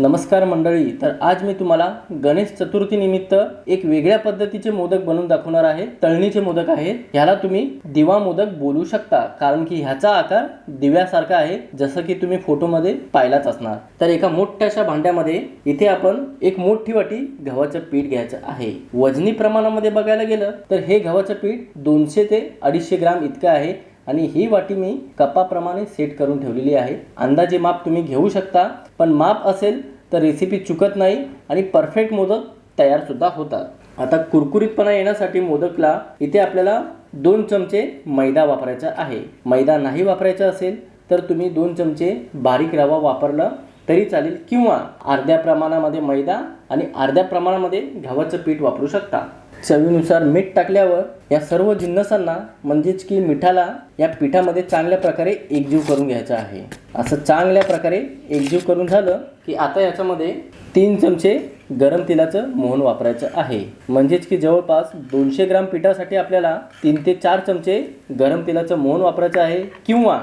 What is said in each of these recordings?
नमस्कार मंडळी तर आज मी तुम्हाला गणेश चतुर्थीनिमित्त एक वेगळ्या पद्धतीचे मोदक बनवून दाखवणार आहे. तळणीचे मोदक आहेत ह्याला तुम्ही दिवा मोदक बोलू शकता कारण की ह्याचा आकार दिव्यासारखा आहे जसं की तुम्ही फोटोमध्ये पाहिलाच असणार. तर एका मोठ्याशा भांड्यामध्ये इथे आपण एक मोठी वाटी गव्हाचं पीठ घ्यायचं आहे. वजनी प्रमाणामध्ये बघायला गेलं तर हे गव्हाचं पीठ दोनशे ते अडीचशे ग्राम इतकं आहे. आणि ही वाटी मी कपाप्रमाणे सेट करून ठेवलेली आहे. अंदाजे माप तुम्ही घेऊ शकता पण माप असेल तर रेसिपी चुकत नाही आणि परफेक्ट मोदक तयारसुद्धा होतात. आता कुरकुरीतपणा येण्यासाठी मोदकला इथे आपल्याला दोन चमचे मैदा वापरायचा आहे. मैदा नाही वापरायचा असेल तर तुम्ही दोन चमचे बारीक रवा वापरला तरी चालेल किंवा अर्ध्या प्रमाणामध्ये मैदा आणि अर्ध्या प्रमाणामध्ये गव्हाचं पीठ वापरू शकता. चवीनुसार मीठ टाकल्यावर या सर्व जिन्नसांना म्हणजेच की मिठाला या पिठामध्ये चांगल्या प्रकारे एकजीव करून घ्यायचं आहे. असं चांगल्या प्रकारे एकजीव करून झालं की आता याच्यामध्ये तीन चमचे गरम तेलाचं मोहन वापरायचं आहे. म्हणजेच की जवळपास दोनशे ग्राम पिठासाठी आपल्याला तीन ते चार चमचे गरम तेलाचं मोहन वापरायचं आहे किंवा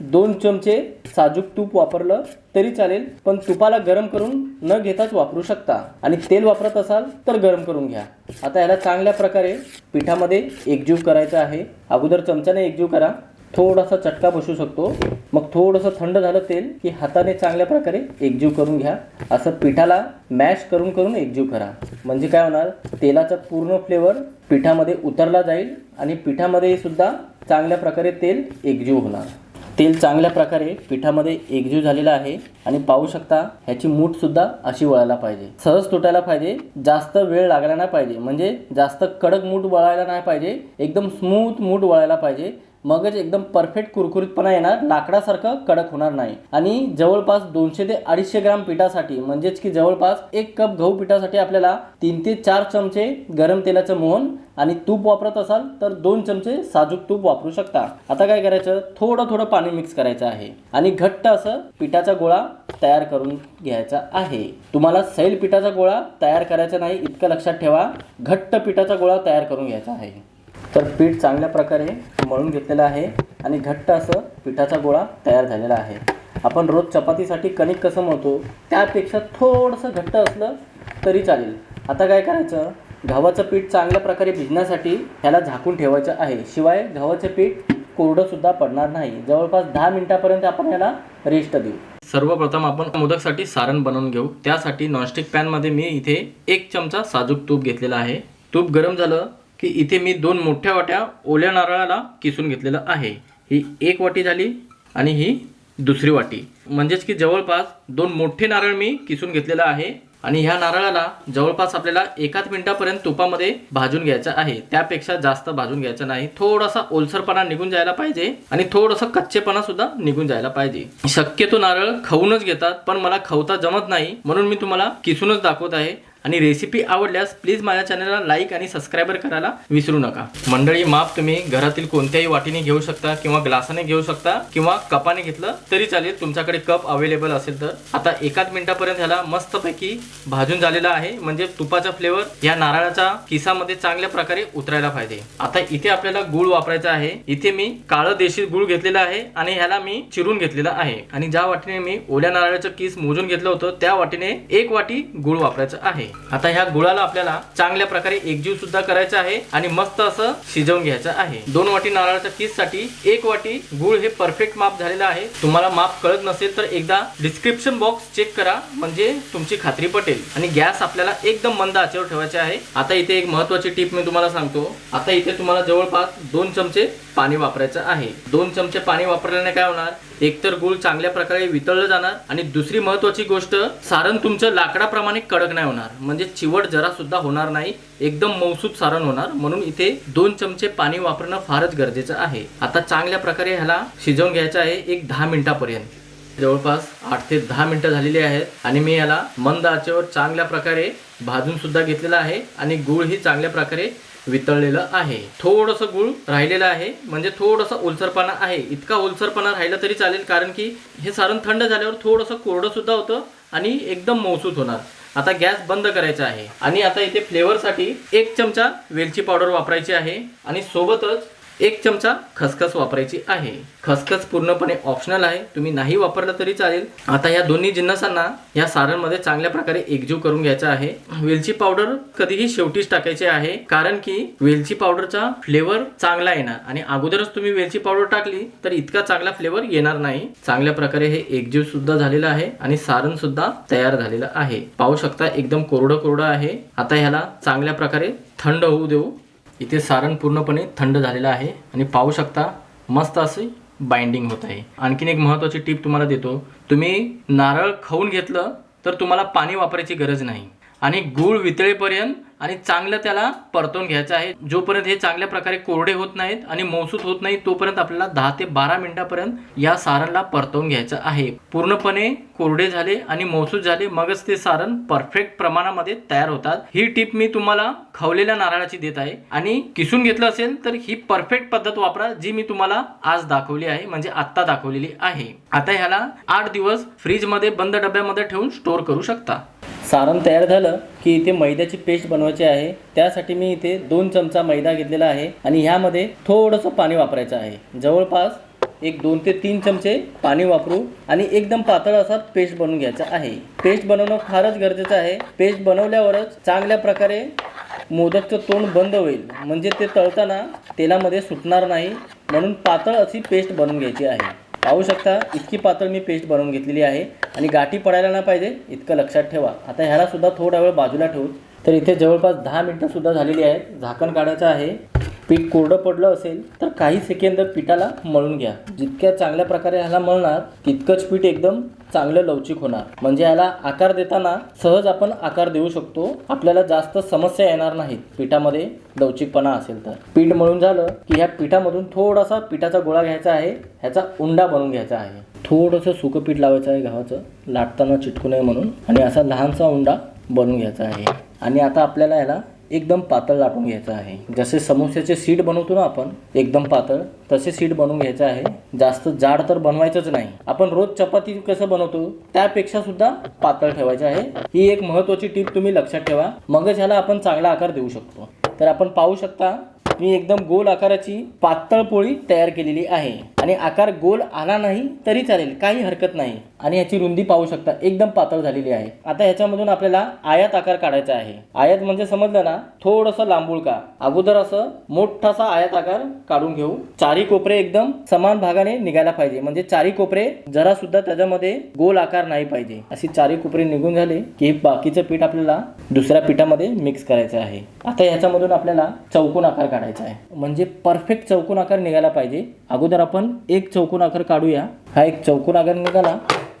दोन चमचे साजूक तूप वापरलं तरी चालेल पण तुपाला गरम करून न घेताच वापरू शकता. आणि तेल वापरत असाल तर गरम करून घ्या. आता याला चांगल्या प्रकारे पिठामध्ये एकजीव करायचं आहे. अगोदर चमच्याने एकजीव करा. थोडासा चटका बसू शकतो. मग थोडंसं थंड झालं तेल की हाताने चांगल्या प्रकारे एकजीव करून घ्या. असं पिठाला मॅश करून करून एकजीव करा. म्हणजे काय होणार? तेलाचा पूर्ण फ्लेवर पिठामध्ये उतरला जाईल आणि पिठामध्ये सुद्धा चांगल्या प्रकारे तेल एकजीव होणार. तेल चांगल्या प्रकारे पिठामध्ये एकजीव झालेला आहे आणि पाहू शकता ह्याची मूठ सुद्धा अशी वळायला पाहिजे. सहज तुटायला पाहिजे जास्त वेळ लागला नाही पाहिजे. म्हणजे जास्त कडक मूठ वळायला नाही पाहिजे एकदम स्मूथ मूठ वळायला पाहिजे. मगच एकदम परफेक्ट कुरकुरीतपणा येणार लाकडासारखं कडक होणार नाही. आणि जवळपास दोनशे ते अडीचशे ग्राम पिठासाठी म्हणजेच की जवळपास एक कप गहू पिठासाठी आपल्याला तीन ते चार चमचे गरम तेलाचं मोहन आणि तूप वापरत असाल तर दोन चमचे साजूक तूप वापरू शकता. आता काय करायचं? थोडं थोडं पाणी मिक्स करायचं आहे. आणि घट्ट असं पिठाचा गोळा तयार करून घ्यायचा आहे. तुम्हाला सैल पिठाचा गोळा तयार करायचा नाही इतकं लक्षात ठेवा. घट्ट पिठाचा गोळा तयार करून घ्यायचा आहे. तर पीठ चांगल्या प्रकारे मळून घेतलेलं आहे आणि घट्ट असं पिठाचा गोळा तयार झालेला आहे. आपण रोज चपातीसाठी कणिक कसं मळतो त्यापेक्षा थोडंसं घट्ट असलं तरी चालेल. आता काय करायचं? गव्हाचं पीठ चांगल्या प्रकारे भिजण्यासाठी ह्याला झाकून ठेवायचं आहे. शिवाय गव्हाचं पीठ कोरडंसुद्धा पडणार नाही. जवळपास दहा मिनिटापर्यंत आपण याला रेस्ट देऊ. सर्वप्रथम आपण मोदकसाठी सारण बनवून घेऊ. त्यासाठी नॉनस्टिक पॅनमध्ये मी इथे एक चमचा साजूक तूप घेतलेला आहे. तूप गरम झालं की इथे मी दोन मोठ्या वाट्या ओल्या नारळाला किसून घेतलेलं आहे. ही एक वाटी झाली आणि ही दुसरी वाटी. म्हणजेच की जवळपास दोन मोठे नारळ मी किसून घेतलेलं आहे आणि ह्या नारळाला जवळपास आपल्याला एकाच मिनिटापर्यंत तुपामध्ये भाजून घ्यायचं आहे. त्यापेक्षा जास्त भाजून घ्यायचं नाही. थोडासा ओलसरपणा निघून जायला पाहिजे आणि थोडंसं कच्चेपणा सुद्धा निघून जायला पाहिजे. शक्यतो नारळ खाऊनच घेतात पण मला खवता जमत नाही म्हणून मी तुम्हाला किसूनच दाखवत आहे. आणि रेसिपी आवडल्यास प्लीज माझ्या चॅनलला लाईक आणि सबस्क्राईबर करायला विसरू नका. मंडळी माप तुम्ही घरातील कोणत्याही वाटीने घेऊ शकता किंवा ग्लासाने घेऊ शकता किंवा कपाने घेतलं तरी चालेल. तुमच्याकडे कप अवेलेबल असेल तर. आता एकाच मिनिटापर्यंत ह्याला मस्तपैकी भाजून झालेला आहे. म्हणजे तुपाचा फ्लेवर या नारळाच्या किसामध्ये चांगल्या प्रकारे उतरायला पाहिजे. आता इथे आपल्याला गुळ वापरायचा आहे. इथे मी काळं देशी गुळ घेतलेला आहे आणि ह्याला मी चिरून घेतलेला आहे. आणि ज्या वाटीने मी ओल्या नारळाचं किस मोजून घेतलं होतं त्या वाटीने एक वाटी गुळ वापरायचं आहे. आता ह्या गुळाला आपल्याला चांगल्या प्रकारे एकजीव सुद्धा करायचा आहे आणि मस्त असं शिजवून घ्यायचं आहे. दोन वाटी नारळाच्या किससाठी एक वाटी गुळ हे परफेक्ट माप झालेलं आहे. तुम्हाला माप कळत नसेल तर एकदा डिस्क्रिप्शन बॉक्स चेक करा म्हणजे तुमची खात्री पटेल. आणि गॅस आपल्याला एकदम मंद आचेवर ठेवायचे आहे. आता इथे एक महत्वाची टीप मी तुम्हाला सांगतो. आता इथे तुम्हाला जवळपास दोन चमचे पाणी वापरायचं आहे. दोन चमचे पाणी वापरल्याने काय होणार? एकतर गुळ चांगल्या प्रकारे वितळलं जाणार आणि दुसरी महत्वाची गोष्ट सारण तुमचं लाकडाप्रमाणे कडक नाही होणार. म्हणजे चिवट जरा सुद्धा होणार नाही एकदम मौसूद सारण होणार. म्हणून इथे दोन चमचे पाणी वापरणं फारच गरजेचं आहे. आता चांगल्या प्रकारे ह्याला शिजवून घ्यायचं आहे एक दहा मिनिटापर्यंत. जवळपास आठ ते दहा मिनिटं झालेली आहेत आणि मी याला मंद आचेवर चांगल्या प्रकारे भाजून सुद्धा घेतलेला आहे आणि गुळ ही चांगल्या प्रकारे वितळलेलं आहे. थोडंसं गुळ राहिलेलं आहे. म्हणजे थोडंसं ओलसरपणा आहे. इतका ओलसरपणा राहिला तरी चालेल कारण की हे सारण थंड झाल्यावर थोडंसं कोरडं सुद्धा होतं आणि एकदम मौसूत होणार. आता गॅस बंद करायचा आहे. आणि आता इथे फ्लेवरसाठी एक चमचा वेलची पावडर वापरायची आहे. आणि सोबतच एक चमचा खसखस वापरायची आहे. खसखस पूर्णपणे ऑप्शनल आहे. तुम्ही नाही वापरलं तरी चालेल. आता या दोन्ही जिन्नसांना या सारणमध्ये चांगल्या प्रकारे एकजीव करून घ्यायचा आहे. वेलची पावडर कधीही शेवटीच टाकायची आहे. कारण की वेलची पावडरचा फ्लेवर चांगला येणार. आणि अगोदरच तुम्ही वेलची पावडर टाकली तर इतका चांगला फ्लेवर येणार नाही. चांगल्या प्रकारे हे एकजीव सुद्धा झालेलं आहे आणि सारण सुद्धा तयार झालेलं आहे. पाहू शकता एकदम कोरडं कोरडं आहे. आता ह्याला चांगल्या प्रकारे थंड होऊ देऊ. इथे सारण पूर्णपणे थंड झालेलं आहे आणि पाहू शकता मस्त असे बाइंडिंग होत आहे. आणखीन एक महत्त्वाची टीप तुम्हाला देतो. तुम्ही नारळ खाऊन घेतलं तर तुम्हाला पाणी वापरायची गरज नाही. आणि गूळ वितळेपर्यंत आणि चांगलं त्याला परतवून घ्यायचं आहे. जोपर्यंत हे चांगल्या प्रकारे कोरडे होत नाहीत आणि मौसूत होत नाही तोपर्यंत आपल्याला दहा ते बारा मिनिटापर्यंत या सारणला परतवून घ्यायचं आहे. पूर्णपणे कोरडे झाले आणि मौसूत झाले मगच ते सारण परफेक्ट प्रमाणामध्ये तयार होतात. ही टीप मी तुम्हाला खवलेल्या नारळाची देत आहे. आणि किसून घेतलं असेल तर ही परफेक्ट पद्धत वापरा जी मी तुम्हाला आज दाखवली आहे म्हणजे आत्ता दाखवलेली आहे. आता ह्याला आठ दिवस फ्रीजमध्ये बंद डब्यामध्ये ठेवून स्टोअर करू शकता. सारण तयार झालं की इथे मैद्याची पेस्ट बनवायची आहे. त्यासाठी मी इथे दोन चमचा मैदा घेतलेला आहे आणि ह्यामध्ये थोडंसं पाणी वापरायचं आहे. जवळपास एक दोन ते तीन चमचे पाणी वापरू आणि एकदम पातळ असा पेस्ट बनवून घ्यायचा आहे. पेस्ट बनवणं फारच गरजेचं आहे. पेस्ट बनवल्यावरच चांगल्या प्रकारे मोदकचं तोंड बंद होईल. म्हणजे ते तळताना तेलामध्ये सुटणार नाही. म्हणून पातळ अशी पेस्ट बनवून घ्यायची आहे. पाहू शकता इतकी पातळ मी पेस्ट बनवून घेतलेली आहे. आणि गाठी पडायला ना पाहिजे इतकं लक्षात ठेवा. आता ह्यालासुद्धा थोडा वेळ बाजूला ठेवू तर इथे जवळपास दहा मिनटं सुद्धा झालेली आहेत. झाकण काढायचं आहे. पीठ कोरडं पडलं असेल तर काही सेकंद पिठाला मळून घ्या. जितक्या चांगल्या प्रकारे ह्याला मळणार तितकंच पीठ एकदम चांगलं लवचिक होणार. म्हणजे ह्याला आकार देताना सहज आपण आकार देऊ शकतो. आपल्याला जास्त समस्या येणार नाहीत. पिठामध्ये लवचिकपणा असेल तर. पीठ मळून झालं की ह्या पिठामधून थोडासा पिठाचा गोळा घ्यायचा आहे. ह्याचा उंडा बनवून घ्यायचा आहे. थोडंसं सुकं पीठ लावायचं आहे गव्हाचं. लाटताना चिटकू नये म्हणून. आणि असा लहानसा उंडा बनवून घ्यायचा आहे. आणि आता आपल्याला ह्याला एकदम पातळ लाटून घ्यायचं आहे. जसे समोस्याचे सीट बनवतो ना आपण एकदम पातळ तसे सीट बनवून घ्यायचं आहे. जास्त जाड तर बनवायचंच नाही. आपण रोज चपाती कसं बनवतो त्यापेक्षा सुद्धा पातळ ठेवायचं आहे. ही एक महत्त्वाची टीप तुम्ही लक्षात ठेवा. मगच ह्याला आपण चांगला आकार देऊ शकतो. तर आपण पाहू शकता मी एकदम गोल आकाराची पातळ पोळी तयार केलेली आहे. आणि आकार गोल आला नाही तरी चालेल. काही हरकत नाही. आणि याची रुंदी पाहू शकता एकदम पातळ झालेली आहे. आता ह्याच्यामधून आपल्याला आयात आकार काढायचा आहे. आयात म्हणजे समजलं ना थोडंसं लांबूळ का? अगोदर असं मोठासा आयात आकार काढून घेऊ. चारी कोपरे एकदम समान भागाने निघायला पाहिजे. म्हणजे चारी कोपरे जरा सुद्धा त्याच्यामध्ये गोल आकार नाही पाहिजे. अशी चारी कोपरे निघून झाले की बाकीचं पीठ आपल्याला दुसऱ्या पिठामध्ये मिक्स करायचं आहे. आता ह्याच्यामधून आपल्याला चौकोन आकार काढायचा आहे. म्हणजे परफेक्ट चौकोन आकार निघायला पाहिजे. अगोदर आपण एक चौकोन आकार काढूया. हा एक चौकोन आकार निघाला.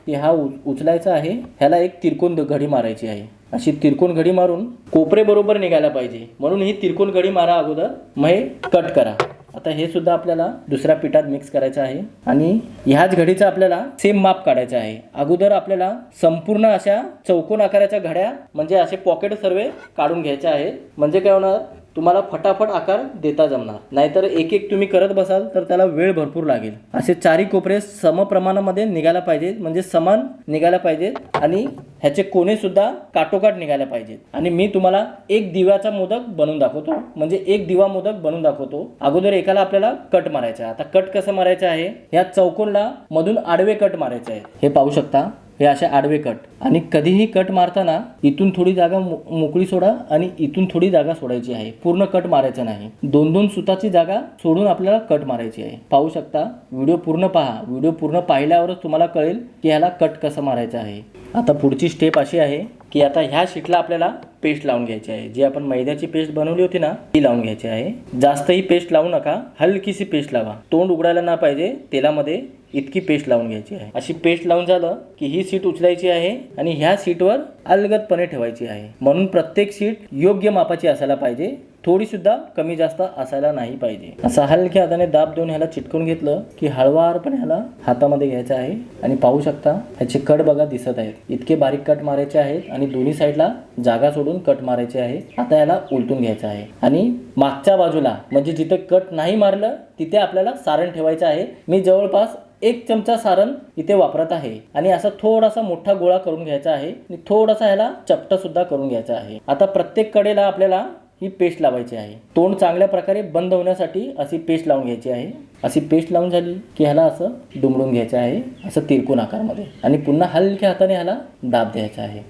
की हा उ उचलायचा आहे ह्याला एक तिरकोन घडी मारायची आहे. अशी तिरकोन घडी मारून कोपरे बरोबर निघायला पाहिजे. म्हणून ही तिरकोन घडी मारा अगोदर मग हे कट करा. आता हे सुद्धा आपल्याला दुसऱ्या पिठात मिक्स करायचं आहे. आणि ह्याच घडीचा आपल्याला सेम माप काढायचं आहे. अगोदर आपल्याला संपूर्ण अशा चौकोन आकाराच्या घड्या म्हणजे असे पॉकेट सर्व काढून घ्यायचे आहेत. म्हणजे काय होणार? तुम्हाला फटाफट आकार देता जमणार. नाहीतर एक एक तुम्ही करत बसाल तर त्याला वेळ भरपूर लागेल. असे चारी कोपरे सम प्रमाणामध्ये निघायला पाहिजेत. म्हणजे समान निघायला पाहिजेत आणि ह्याचे कोणे सुद्धा काटोकाट निघायला पाहिजेत. आणि मी तुम्हाला एक दिव्याचा मोदक बनवून दाखवतो. म्हणजे एक दिवा मोदक बनवून दाखवतो. अगोदर एकाला आपल्याला कट मारायचा आहे. आता कट कसं मारायचं आहे? या चौकोनला मधून आडवे कट मारायचे आहे. हे पाहू शकता? हे असे आडवे कट. आणि कधीही कट मारताना इथून थोडी जागा मो- मोकळी सोडा आणि इथून थोडी जागा सोडायची आहे. पूर्ण कट मारायचं नाही. दोन दोन सुताची जागा सोडून आपल्याला कट मारायची आहे. पाहू शकता व्हिडिओ पूर्ण पहा. व्हिडिओ पूर्ण पाहिल्यावरच तुम्हाला कळेल की ह्याला कट कसं मारायचं आहे. आता पुढची स्टेप अशी आहे की आता ह्या शीटला आपल्याला पेस्ट लावून घ्यायची आहे. जी आपण मैद्याची पेस्ट बनवली होती ना ती लावून घ्यायची आहे. जास्त ही पेस्ट लावू नका हलकीशी पेस्ट लावा. तोंड उघडायला ना पाहिजे तेलामध्ये इतकी पेस्ट लावून घ्यायची आहे. अशी पेस्ट लावून झालं की ही सीट उचलायची आहे आणि ह्या सीटवर अलगदपणे ठेवायची आहे. म्हणून प्रत्येक सीट योग्य मापाची असायला पाहिजे. थोडीसुद्धा कमी जास्त असायला नाही पाहिजे. असा हलक्या हाताने दाब देऊन ह्याला चिटकून घेतलं की हळवारपणे ह्याला हातामध्ये घ्यायचं आहे. आणि पाहू शकता ह्याचे कट बघा दिसत आहेत. इतके बारीक कट मारायचे आहेत आणि दोन्ही साईडला जागा सोडून कट मारायचे आहे. आता याला उलटून घ्यायचं आहे. आणि मागच्या बाजूला म्हणजे जिथे कट नाही मारलं तिथे आपल्याला सारण ठेवायचं आहे. मी जवळपास एक चमचा सारण इथे वापरत आहे. आणि असा थोडासा मोठा गोळा करून घ्यायचा आहे. आणि थोडासा ह्याला चपटा सुद्धा करून घ्यायचा आहे. आता प्रत्येक कडेला आपल्याला ही पेस्ट लावायची आहे. तोंड चांगल्या प्रकारे बंद होण्यासाठी अशी पेस्ट लावून घ्यायची आहे. अशी पेस्ट लावून झाली की ह्याला असं दुमडून घ्यायचं आहे असं तिरकून आकारमध्ये. आणि पुन्हा हलक्या हाताने ह्याला दाब द्यायचा आहे.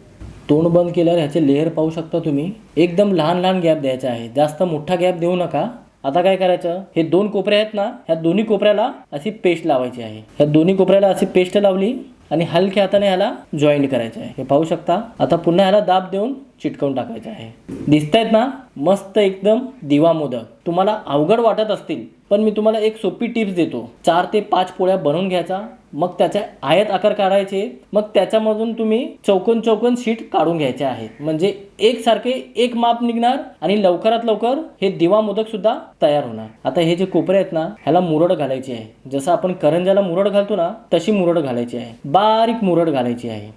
तोंड बंद केल्यावर ह्याचे लेअर पाहू शकता तुम्ही. एकदम लहान लहान गॅप द्यायचा आहे. जास्त मोठा गॅप देऊ नका. आता काय करायचं? हे दोन कोपऱ्या आहेत ना ह्या दोन्ही कोपऱ्याला अशी पेस्ट लावायची आहे. ह्या दोन्ही कोपऱ्याला अशी पेस्ट लावली. आणि हलक्या हाताने ह्याला जॉईंट करायचं आहे. हे पाहू शकता. आता पुन्हा ह्याला दाब देऊन चिटकवून टाकायचं आहे. दिसतायत ना? मस्त एकदम दिवा मोदक तुम्हाला अवघड वाटत असतील. पण मी तुम्हाला एक सोपी टिप्स देतो. चार ते पाच पोळ्या बनवून घ्यायचा मग त्याचे आयत आकार काढायचे मग त्याच्यामधून तुम्ही चौकोन चौकोन शीट काढून घ्यायचे आहेत म्हणजे एकसारखे एक माप निघणार आणि लवकरात लवकर हे दिवा मोदक सुद्धा तयार होणार. आता हे जे कोपरे आहेत ना ह्याला मुरड घालायची आहे. जसं आपण करंजाला मुरड घालतो ना तशी मुरड घालायची आहे. बारीक मुरड घालायची आहे.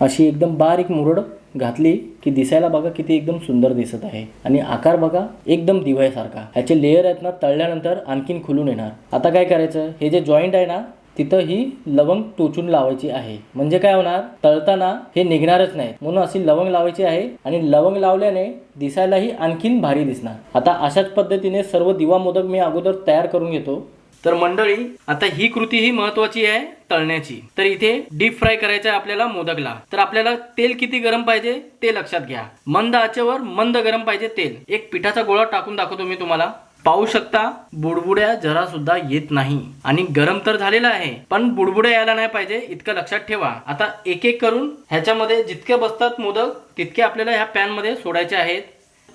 अशी एकदम बारीक मुरड घातली की दिसायला बघा किती एकदम सुंदर दिसत आहे. आणि आकार बघा एकदम दिवाळीसारखा. ह्याचे लेअर आहेत ना तळल्यानंतर आणखीन खुलून येणार. आता काय करायचं? हे जे जॉईंट आहे ना तिथं ही लवंग टोचून लावायची आहे. म्हणजे काय होणार? तळताना हे निघणारच नाही म्हणून अशी लवंग लावायची आहे आणि लवंग लावल्याने दिसायलाही आणखीन भारी दिसणार. आता अशाच पद्धतीने सर्व दिवा मोदक मी अगोदर तयार करून घेतो. तर मंडळी आता ही कृती ही महत्वाची आहे तळण्याची. तर इथे डीप फ्राय करायचं आहे आपल्याला मोदकला. तर आपल्याला तेल किती गरम पाहिजे ते लक्षात घ्या. मंद आचेवर मंद गरम पाहिजे तेल. एक पिठाचा गोळा टाकून दाखवतो मी तुम्हाला. पाहू शकता बुडबुड्या जरा सुद्धा येत नाही. आणि गरम तर झालेला आहे पण बुडबुड्या यायला नाही पाहिजे इतकं लक्षात ठेवा. आता एक एक करून ह्याच्यामध्ये जितके बसतात मोदक तितके आपल्याला ह्या पॅनमध्ये सोडायचे आहेत.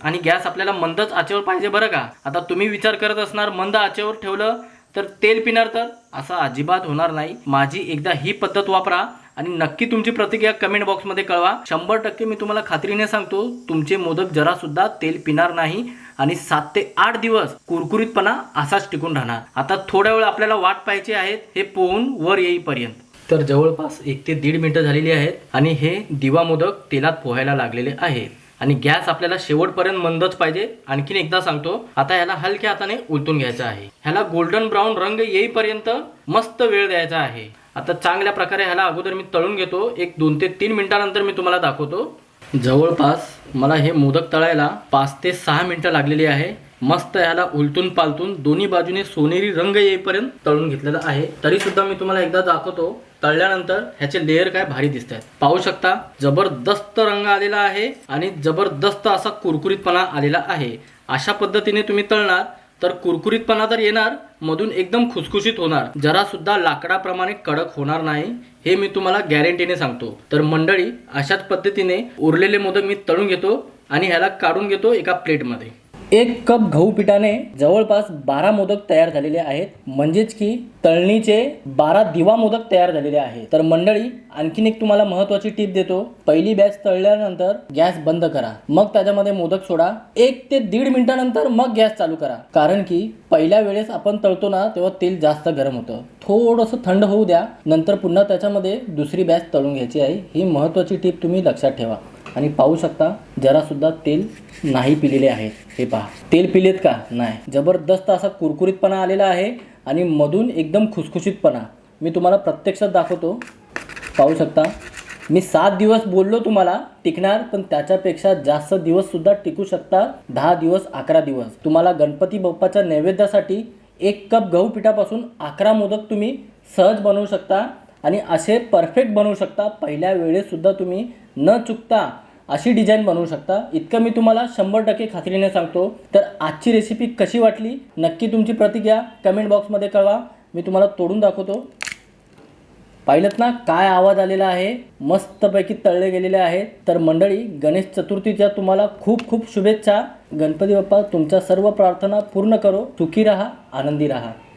आणि गॅस आपल्याला मंदच आचेवर पाहिजे बरं का? आता तुम्ही विचार करत असणार मंद आचेवर ठेवलं तर तेल पिणार तर? असं अजिबात होणार नाही. माझी एकदा ही पद्धत वापरा आणि नक्की तुमची प्रतिक्रिया कमेंट बॉक्समध्ये कळवा. शंभर टक्के मी तुम्हाला खात्रीने सांगतो तुमचे मोदक जरासुद्धा तेल पिणार नाही आणि सात ते आठ दिवस कुरकुरीतपणा असाच टिकून राहणार. आता थोड्या वेळ आपल्याला वाट पाहायची आहेत हे पोहून वर येईपर्यंत. तर जवळपास एक ते दीड मिनिटं झालेली आहेत आणि हे दिवा मोदक तेलात पोहायला लागलेले आहेत. आणि गॅस आपल्याला शेवटपर्यंत मंदच पाहिजे. आणखीन एकदा सांगतो आता ह्याला हलक्या हाताने उलटून घ्यायचं आहे. ह्याला गोल्डन ब्राऊन रंग येईपर्यंत मस्त वेळ द्यायचा आहे. आता चांगल्या प्रकारे ह्याला अगोदर मी तळून घेतो. एक दोन ते तीन मिनिटानंतर मी तुम्हाला दाखवतो. जवळपास मला हे मोदक तळायला पाच ते सहा मिनिटं लागलेली आहे. मस्त ह्याला उलटून पालटून दोन्ही बाजूने सोनेरी रंग येईपर्यंत तळून घेतलेला आहे. तरी सुद्धा मी तुम्हाला एकदा दाखवतो तळल्यानंतर ह्याचे लेअर काय भारी दिसत आहेत पाहू शकता जबरदस्त रंग आलेला आहे आणि जबरदस्त असा कुरकुरीतपणा आलेला आहे. अशा पद्धतीने तुम्ही तळणार तर कुरकुरीतपणा तर येणार मधून एकदम खुसखुशीत होणार. जरा सुद्धा लाकडाप्रमाणे कडक होणार नाही हे मी तुम्हाला गॅरंटीने सांगतो. तर मंडळी अशाच पद्धतीने उरलेले मोदक मी तळून घेतो आणि ह्याला काढून घेतो एका प्लेटमध्ये एक कप गहू पिठाने जवळपास बारा मोदक तयार झालेले आहेत. म्हणजेच की तळणीचे बारा दिवा मोदक तयार झालेले आहेत. तर मंडळी आणखीन एक तुम्हाला महत्वाची टीप देतो. पहिली बॅच तळल्यानंतर गॅस बंद करा. मग त्याच्यामध्ये मोदक सोडा. एक ते दीड मिनिटानंतर मग गॅस चालू करा. कारण की पहिल्या वेळेस आपण तळतो ना तेव्हा तेल जास्त गरम होतं. थोडंसं थंड होऊ द्या. नंतर पुन्हा त्याच्यामध्ये दुसरी बॅच तळून घ्यायची आहे. ही महत्वाची टीप तुम्ही लक्षात ठेवा. आणि पाहू शकता जरासुद्धा तेल नाही पिलेले आहे. हे पहा. तेल पिलेत का? नाही. जबरदस्त असा कुरकुरीतपणा आलेला आहे आणि मधून एकदम खुसखुशीतपणा. मी तुम्हाला प्रत्यक्षात दाखवतो. पाहू शकता. मी सात दिवस बोललो तुम्हाला टिकणार पण त्याच्यापेक्षा जास्त दिवस सुद्धा टिकू शकता दहा दिवस अकरा दिवस. तुम्हाला गणपती बाप्पाच्या नैवेद्यासाठी एक कप गहू पिठापासून अकरा मोदक तुम्ही सहज बनवू शकता. आणि असे परफेक्ट बनवू शकता. पहिल्या वेळेससुद्धा तुम्ही न चुकता अशी डिझाईन बनवू शकता. इतकं मी तुम्हाला शंभर टक्के खात्रीने सांगतो. तर आजची रेसिपी कशी वाटली? नक्की तुमची प्रतिक्रिया कमेंट बॉक्समध्ये कळवा. मी तुम्हाला तोडून दाखवतो. पाहिलंत ना काय आवाज आलेला आहे? मस्तपैकी तळले गेलेले आहेत तर मंडळी गणेश चतुर्थीच्या तुम्हाला खूप खूप शुभेच्छा. गणपती बाप्पा तुमच्या सर्व प्रार्थना पूर्ण करो. सुखी राहा आनंदी राहा.